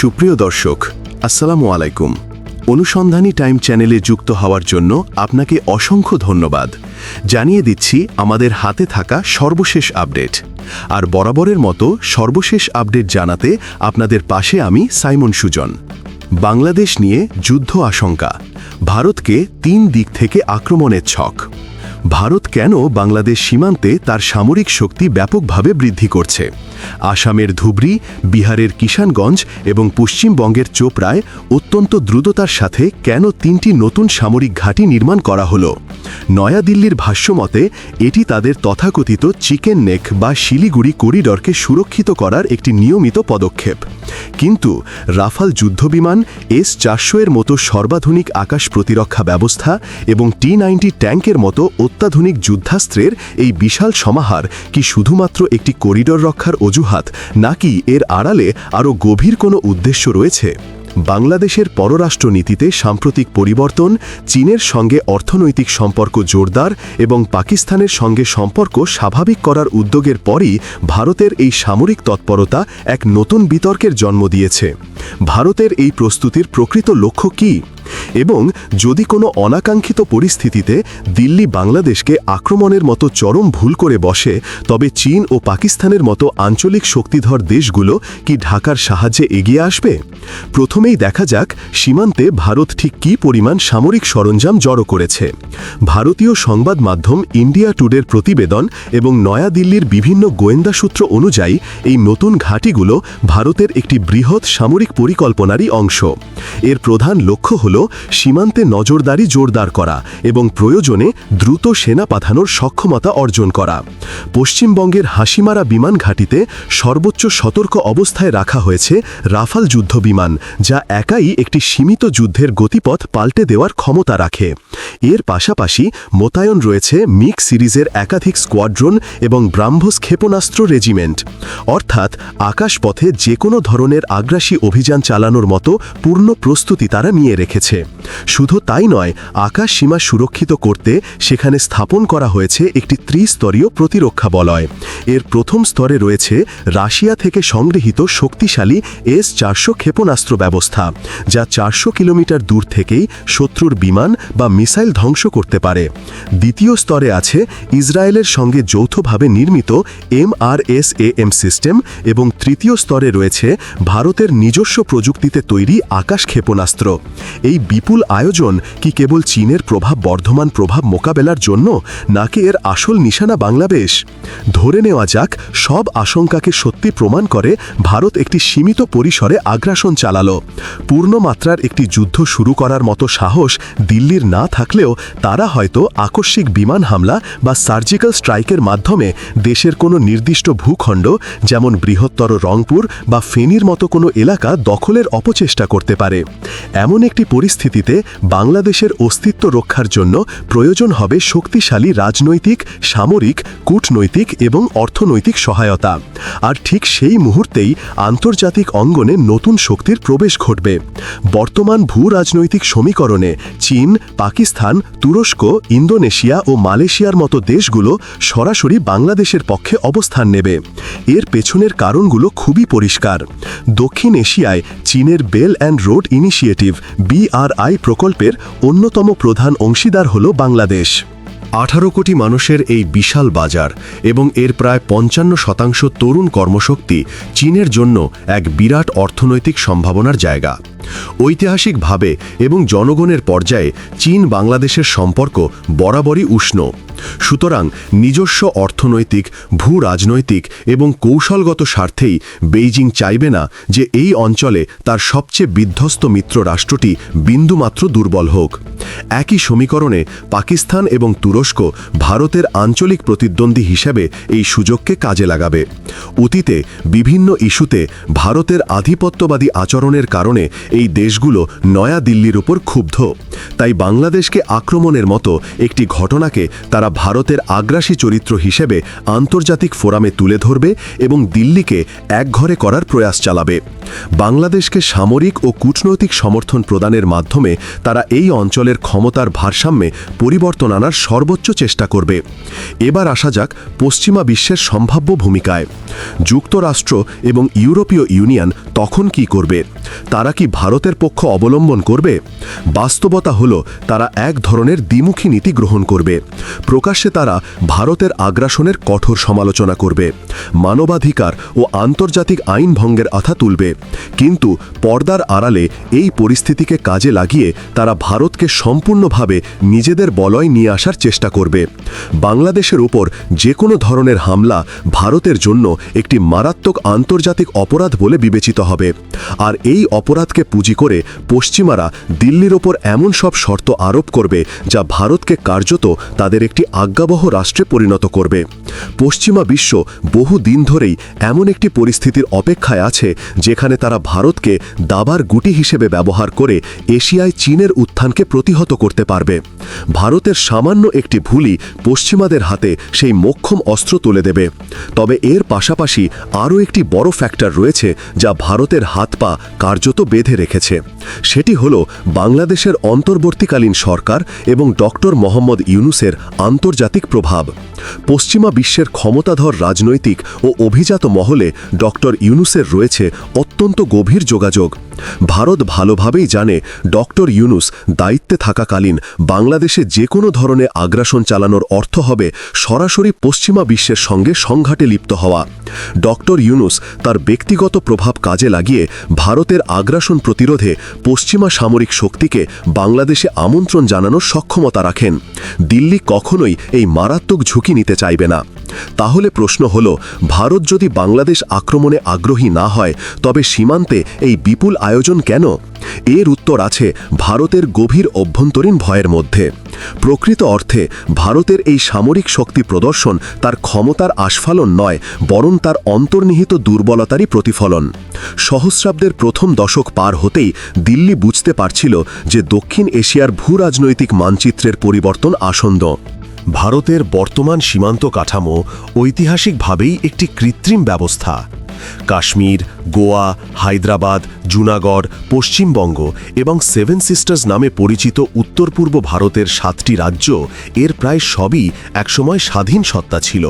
সুপ্রিয় দর্শক, আসসালামু আলাইকুম। অনুসন্ধানী টাইম চ্যানেলে যুক্ত হওয়ার জন্য আপনাকে অসংখ্য ধন্যবাদ। জানিয়ে দিচ্ছি, আমাদের হাতে থাকা সর্বশেষ আপডেট। আর বরাবরের মতো সর্বশেষ আপডেট জানাতে আপনাদের পাশে আমি সাইমন সুজন। বাংলাদেশ নিয়ে যুদ্ধ আশঙ্কা। ভারতকে তিন দিক থেকে আক্রমণের ছক। ভারত কেন বাংলাদেশ সীমান্তে তার সামরিক শক্তি ব্যাপকভাবে বৃদ্ধি করছে? আসামের ধুবড়ি, বিহারের কিষানগঞ্জ এবং পশ্চিমবঙ্গের চোপড়ায় অত্যন্ত দ্রুততার সাথে কেন তিনটি নতুন সামরিক ঘাঁটি নির্মাণ করা হলো? নয়াদিল্লির ভাষ্যমতে এটি তাদের তথাকথিত চিকেন নেক বা শিলিগুড়ি করিডরকে সুরক্ষিত করার একটি নিয়মিত পদক্ষেপ। কিন্তু রাফাল যুদ্ধবিমান এস চারশো এর মতো সর্বাধুনিক আকাশ প্রতিরক্ষা ব্যবস্থা এবং টি নাইনটি ট্যাঙ্কের মতো অত্যাধুনিক যুদ্ধাস্ত্রের এই বিশাল সমাহার কি শুধুমাত্র একটি করিডর রক্ষার অজুহাত, নাকি এর আড়ালে আরও গভীর কোনো উদ্দেশ্য রয়েছে? বাংলাদেশের পররাষ্ট্রনীতিতে সাম্প্রতিক পরিবর্তন, চীনের সঙ্গে অর্থনৈতিক সম্পর্ক জোরদার এবং পাকিস্তানের সঙ্গে সম্পর্ক স্বাভাবিক করার উদ্যোগের পরই ভারতের এই সামরিক তৎপরতা এক নতুন বিতর্কের জন্ম দিয়েছে। ভারতের এই প্রস্তুতির প্রকৃত লক্ষ্য কী? এবং যদি কোনো অনাকাঙ্ক্ষিত পরিস্থিতিতে দিল্লি বাংলাদেশকে আক্রমণের মতো চরম ভুল করে বসে, তবে চীন ও পাকিস্তানের মতো আঞ্চলিক শক্তিধর দেশগুলো কি ঢাকার সাহায্যে এগিয়ে আসবে? প্রথমেই দেখা যাক সীমান্তে ভারত ঠিক কী পরিমাণ সামরিক সরঞ্জাম জড়ো করেছে। ভারতীয় সংবাদ মাধ্যম ইন্ডিয়া টুডের প্রতিবেদন এবং নয়াদিল্লির বিভিন্ন গোয়েন্দা সূত্র অনুযায়ী এই নতুন ঘাঁটিগুলো ভারতের একটি বৃহৎ সামরিক পরিকল্পনারই অংশ। এর প্রধান লক্ষ্য হল সীমান্তে নজরদারি জোরদার করা এবং প্রয়োজনে দ্রুত সেনা পাঠানোর সক্ষমতা অর্জন করা। পশ্চিমবঙ্গের হাসিমারা বিমান ঘাঁটিতে সর্বোচ্চ সতর্ক অবস্থায় রাখা হয়েছে রাফাল যুদ্ধ বিমান, যা একাই একটি সীমিত যুদ্ধের গতিপথ পাল্টে দেওয়ার ক্ষমতা রাখে। এর পাশাপাশি মোতায়েন রয়েছে মিক সিরিজের একাধিক স্কোয়াড্রন এবং ব্রাহ্মস ক্ষেপণাস্ত্র রেজিমেন্ট। অর্থাৎ আকাশপথে যে কোনো ধরনের আগ্রাসী অভিযান চালানোর মতো পূর্ণ প্রস্তুতি তারা নিয়ে রেখেছে। শুধু তাই নয়, আকাশ সীমা সুরক্ষিত করতে সেখানে স্থাপন করা হয়েছে একটি ত্রিস্তরীয় প্রতিরক্ষা বলয়। এর প্রথম স্তরে রয়েছে রাশিয়া থেকে সংগৃহীত শক্তিশালী এস চারশো ক্ষেপণাস্ত্র ব্যবস্থা, যা চারশো কিলোমিটার দূর থেকেই শত্রুর বিমান বা মিসাইল ধ্বংস করতে পারে। দ্বিতীয় স্তরে আছে ইসরায়েলের সঙ্গে যৌথভাবে নির্মিত এমআরএসএএম সিস্টেম এবং তৃতীয় স্তরে রয়েছে ভারতের নিজস্ব প্রযুক্তিতে তৈরি আকাশ ক্ষেপণাস্ত্র। এই বিপুল আয়োজন কি কেবল চীনের প্রভাব বর্ধমান প্রভাব মোকাবেলার জন্য, নাকি এর আসল নিশানা বাংলাদেশ? ধরে নেওয়া যাক, সব আশঙ্কাকে সত্যি প্রমাণ করে ভারত একটি সীমিত পরিসরে আগ্রাসন চালালো। পূর্ণমাত্রার একটি যুদ্ধ শুরু করার মতো সাহস দিল্লির না থাকলেও তারা হয়তো আকস্মিক বিমান হামলা বা সার্জিক্যাল স্ট্রাইকের মাধ্যমে দেশের কোনো নির্দিষ্ট ভূখণ্ড, যেমন বৃহত্তর রংপুর বা ফেনীর মতো কোনো এলাকা দখলের অপচেষ্টা করতে পারে। এমন একটি পরিস্থিতিতে বাংলাদেশের অস্তিত্ব রক্ষার জন্য প্রয়োজন হবে শক্তিশালী রাজনৈতিক, সামরিক, কূটনৈতিক এবং অর্থনৈতিক সহায়তা। আর ঠিক সেই মুহূর্তেই আন্তর্জাতিক অঙ্গনে নতুন শক্তির প্রবেশ ঘটবে। বর্তমান ভূ রাজনৈতিক সমীকরণে চীন, পাকিস্তান, তুরস্ক, ইন্দোনেশিয়া ও মালয়েশিয়ার মতো দেশগুলো সরাসরি বাংলাদেশের পক্ষে অবস্থান নেবে। এর পেছনের কারণগুলো খুবই পরিষ্কার। দক্ষিণ এশিয়ায় চীনের Belt and Road Initiative BRI প্রকল্পের অন্যতম প্রধান অংশীদার হল বাংলাদেশ। আঠারো কোটি মানুষের এই বিশাল বাজার এবং এর প্রায় পঞ্চান্ন শতাংশ তরুণ কর্মশক্তি চীনের জন্য এক বিরাট অর্থনৈতিক সম্ভাবনার জায়গা। ঐতিহাসিকভাবে এবং জনগণের পর্যায়ে চীন বাংলাদেশের সম্পর্ক বরাবরই উষ্ণ। সুতরাং নিজস্ব অর্থনৈতিক ভূ রাজনৈতিক এবং কৌশলগত স্বার্থেই বেইজিং চাইবে না যে এই অঞ্চলে তার সবচেয়ে বিধ্বস্ত মিত্র রাষ্ট্রটি বিন্দুমাত্র দুর্বল হোক। একই সমীকরণে পাকিস্তান এবং তুরস্ক ভারতের আঞ্চলিক প্রতিদ্বন্দ্বী হিসেবে এই সুযোগকে কাজে লাগাবে। অতীতে বিভিন্ন ইস্যুতে ভারতের আধিপত্যবাদী আচরণের কারণে এই দেশগুলো নয়া দিল্লির উপর ক্ষুব্ধ। তাই বাংলাদেশকে আক্রমণের মতো একটি ঘটনাকে তারা ভারতের আগ্রাসী চরিত্র হিসেবে আন্তর্জাতিক ফোরামে তুলে ধরবে এবং দিল্লিকে একঘরে করার প্রয়াস চালাবে। বাংলাদেশকে সামরিক ও কূটনৈতিক সমর্থন প্রদানের মাধ্যমে তারা এই অঞ্চলের ক্ষমতার ভারসাম্যে পরিবর্তন আনার সর্বোচ্চ চেষ্টা করবে। এবার আসা যাক পশ্চিমা বিশ্বের সম্ভাব্য ভূমিকায়। যুক্তরাষ্ট্র এবং ইউরোপীয় ইউনিয়ন তখন কি করবে? তারা কি ভারতের পক্ষ অবলম্বন করবে? বাস্তবতা হল, তারা এক ধরনের দ্বিমুখী নীতি গ্রহণ করবে। প্রকাশ্যে তারা ভারতের আগ্রাসনের কঠোর সমালোচনা করবে। মানবাধিকার ও আন্তর্জাতিক আইন ভঙ্গের আথা তুলবে। কিন্তু পর্দার আড়ালে এই পরিস্থিতিকে কাজে লাগিয়ে তারা ভারতকে সম্পূর্ণভাবে নিজেদের বলয় নিয়ে আসার চেষ্টা করবে। বাংলাদেশের ওপর যে কোনো ধরনের হামলা ভারতের জন্য একটি মারাত্মক আন্তর্জাতিক অপরাধ বলে বিবেচিত হবে। আর এই অপরাধকে পুঁজি করে পশ্চিমারা দিল্লির ওপর এমন সব শর্ত আরোপ করবে যা ভারতকে কার্যত তাদের একটি আজ্ঞাবহ রাষ্ট্রে পরিণত করবে। পশ্চিমা বিশ্ব বহু দিন ধরেই এমন একটি পরিস্থিতির অপেক্ষায় আছে, যেখানে তারা ভারতকে দাবার গুটি হিসেবে ব্যবহার করে এশিয়ায় চীনের উত্থানকে প্রতিহত করতে পারবে। ভারতের সামান্য একটি ভুলই পশ্চিমাদের হাতে সেই মোক্ষম অস্ত্র তুলে দেবে। তবে এর পাশাপাশি আরও একটি বড় ফ্যাক্টর রয়েছে, যা ভারতের হাত পা কার্যত বেঁধে রেখেছে। সেটি হল বাংলাদেশের অন্তর্বর্তীকালীন সরকার এবং ডক্টর মোহাম্মদ ইউনুসের আন্তর্জাতিক প্রভাব। পশ্চিমা বিশ্বের ক্ষমতাধর রাজনৈতিক ও অভিজাত মহলে ডক্টর ইউনুসের রয়েছে অত্যন্ত গভীর যোগাযোগ। ভারত ভালোভাবেই জানে ডক্টর ইউনুস দায়িত্বে থাকাকালীন বাংলাদেশে যে কোনো ধরনের আগ্রাসন চালানোর অর্থ হবে সরাসরি পশ্চিমা বিশ্বের সঙ্গে সংঘাটে লিপ্ত হওয়া। ডক্টর ইউনুস তার ব্যক্তিগত প্রভাব কাজে লাগিয়ে ভারতের আগ্রাসন প্রতিরোধে পশ্চিমা সামরিক শক্তিকে বাংলাদেশে আমন্ত্রণ জানানোর সক্ষমতা রাখেন। দিল্লি কখনোই এই মারাত্মক ঝুঁকি নিতে চাইবে না। তাহলে প্রশ্ন হল, ভারত যদি বাংলাদেশ আক্রমণে আগ্রহী না হয়, তবে সীমান্তে এই বিপুল আয়োজন কেন? এর উত্তর আছে ভারতের গভীর অভ্যন্তরীণ ভয়ের মধ্যে। প্রকৃত অর্থে, ভারতের এই সামরিক শক্তি প্রদর্শন তার ক্ষমতার আস্ফালন নয়, বরং তার অন্তর্নিহিত দুর্বলতারই প্রতিফলন। সহস্রাব্দের প্রথম দশক পার হতেই দিল্লি বুঝতে পারছিল যে দক্ষিণ এশিয়ার ভূ রাজনৈতিক মানচিত্রের পরিবর্তন আসন্ন। ভারতের বর্তমান সীমান্ত কাঠামো ঐতিহাসিকভাবেই একটি কৃত্রিম ব্যবস্থা। কাশ্মীর, গোয়া, হায়দ্রাবাদ, জুনাগড়, পশ্চিমবঙ্গ এবং সেভেন সিস্টার্স নামে পরিচিত উত্তর পূর্ব ভারতের সাতটি রাজ্য এর প্রায় সবই একসময় স্বাধীন সত্তা ছিল।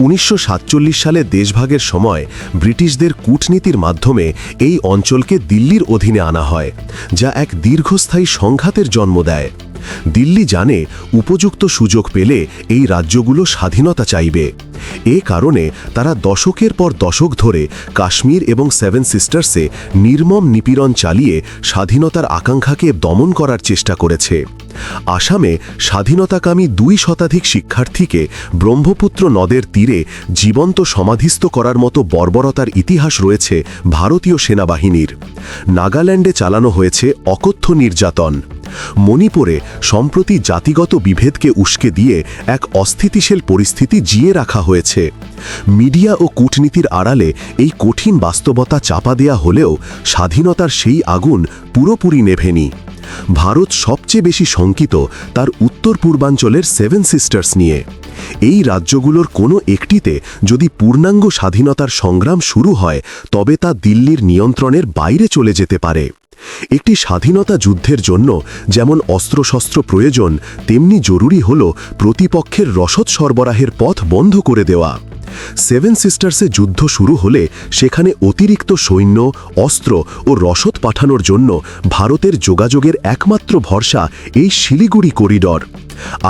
উনিশশো সাতচল্লিশ সালে দেশভাগের সময় ব্রিটিশদের কূটনীতির মাধ্যমে এই অঞ্চলকে দিল্লির অধীনে আনা হয়, যা এক দীর্ঘস্থায়ী সংঘাতের জন্ম দেয়। দিল্লি জানে উপযুক্ত সুযোগ পেলে এই রাজ্যগুলো স্বাধীনতা চাইবে। এ কারণে তারা দশকের পর দশক ধরে কাশ্মীর এবং সেভেন সিস্টার্সে নির্মম নিপীড়ন চালিয়ে স্বাধীনতার আকাঙ্ক্ষাকে দমন করার চেষ্টা করেছে। আসামে স্বাধীনতাকামী দুই শতাধিক শিক্ষার্থীকে ব্রহ্মপুত্র নদের তীরে জীবন্ত সমাধিস্থ করার মতো বর্বরতার ইতিহাস রয়েছে ভারতীয় সেনাবাহিনীর। নাগাল্যান্ডে চালানো হয়েছে অকথ্য নির্যাতন। মণিপুরে সম্প্রতি জাতিগত বিভেদকে উস্কে দিয়ে এক অস্থিতিশীল পরিস্থিতি জিয়ে রাখা হয়েছে। মিডিয়া ও কূটনীতির আড়ালে এই কঠিন বাস্তবতা চাপা দেয়া হলেও স্বাধীনতার সেই আগুন পুরোপুরি নেভেনি। ভারত সবচেয়ে বেশি শঙ্কিত তার উত্তর পূর্বাঞ্চলের সেভেন সিস্টার্স নিয়ে। এই রাজ্যগুলোর কোনো একটিতে যদি পূর্ণাঙ্গ স্বাধীনতার সংগ্রাম শুরু হয়, তবে তা দিল্লির নিয়ন্ত্রণের বাইরে চলে যেতে পারে। একটি স্বাধীনতা যুদ্ধের জন্য যেমন অস্ত্রশস্ত্র প্রয়োজন, তেমনি জরুরি হল প্রতিপক্ষের রসদ সরবরাহের পথ বন্ধ করে দেওয়া। সেভেন সিস্টার্সে যুদ্ধ শুরু হলে সেখানে অতিরিক্ত সৈন্য, অস্ত্র ও রসদ পাঠানোর জন্য ভারতের যোগাযোগের একমাত্র ভরসা এই শিলিগুড়ি করিডর।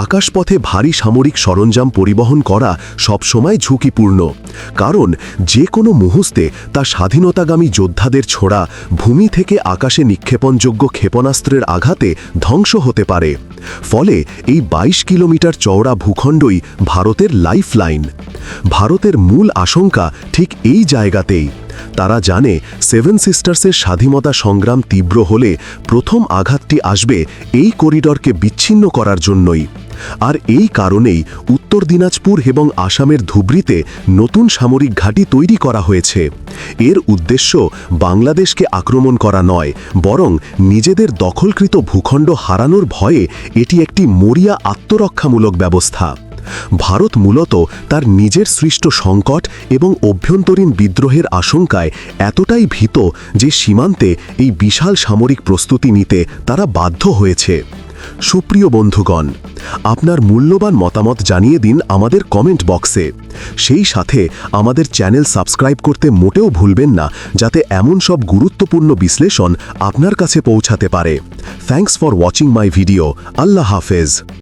আকাশপথে ভারী সামরিক সরঞ্জাম পরিবহন করা সবসময় ঝুঁকিপূর্ণ। কারণ যে কোনো মুহূর্তে তা স্বাধীনতাগামী যোদ্ধাদের ছোড়া ভূমি থেকে আকাশে নিক্ষেপণযোগ্য ক্ষেপণাস্ত্রের আঘাতে ধ্বংস হতে পারে। ফলে এই ২২ কিলোমিটার চওড়া ভূখণ্ডই ভারতের লাইফলাইন। ভারতের মূল আশঙ্কা ঠিক এই জায়গাতেই। তারা জানে সেভেন সিস্টার্সের স্বাধীনতা সংগ্রাম তীব্র হলে প্রথম আঘাতটি আসবে এই করিডরকে বিচ্ছিন্ন করার জন্যই। আর এই কারণেই উত্তর দিনাজপুর এবং আসামের ধুবড়িতে নতুন সামরিক ঘাঁটি তৈরি করা হয়েছে। এর উদ্দেশ্য বাংলাদেশকে আক্রমণ করা নয়, বরং নিজেদের দখলকৃত ভূখণ্ড হারানোর ভয়ে এটি একটি মরিয়া আত্মরক্ষামূলক ব্যবস্থা। ভারত মূলত তার নিজের সৃষ্ট সংকট এবং অভ্যন্তরীণ বিদ্রোহের আশঙ্কায় এতটাই ভীত যে সীমান্তে এই বিশাল সামরিক প্রস্তুতি নিতে তারা বাধ্য হয়েছে। সুপ্রিয় বন্ধুগণ, আপনার মূল্যবান মতামত জানিয়ে দিন আমাদের কমেন্ট বক্সে। সেই সাথে আমাদের চ্যানেল সাবস্ক্রাইব করতে মোটেও ভুলবেন না, যাতে এমন সব গুরুত্বপূর্ণ বিশ্লেষণ আপনার কাছে পৌঁছাতে পারে। Thanks for watching my video. আল্লাহ হাফেজ।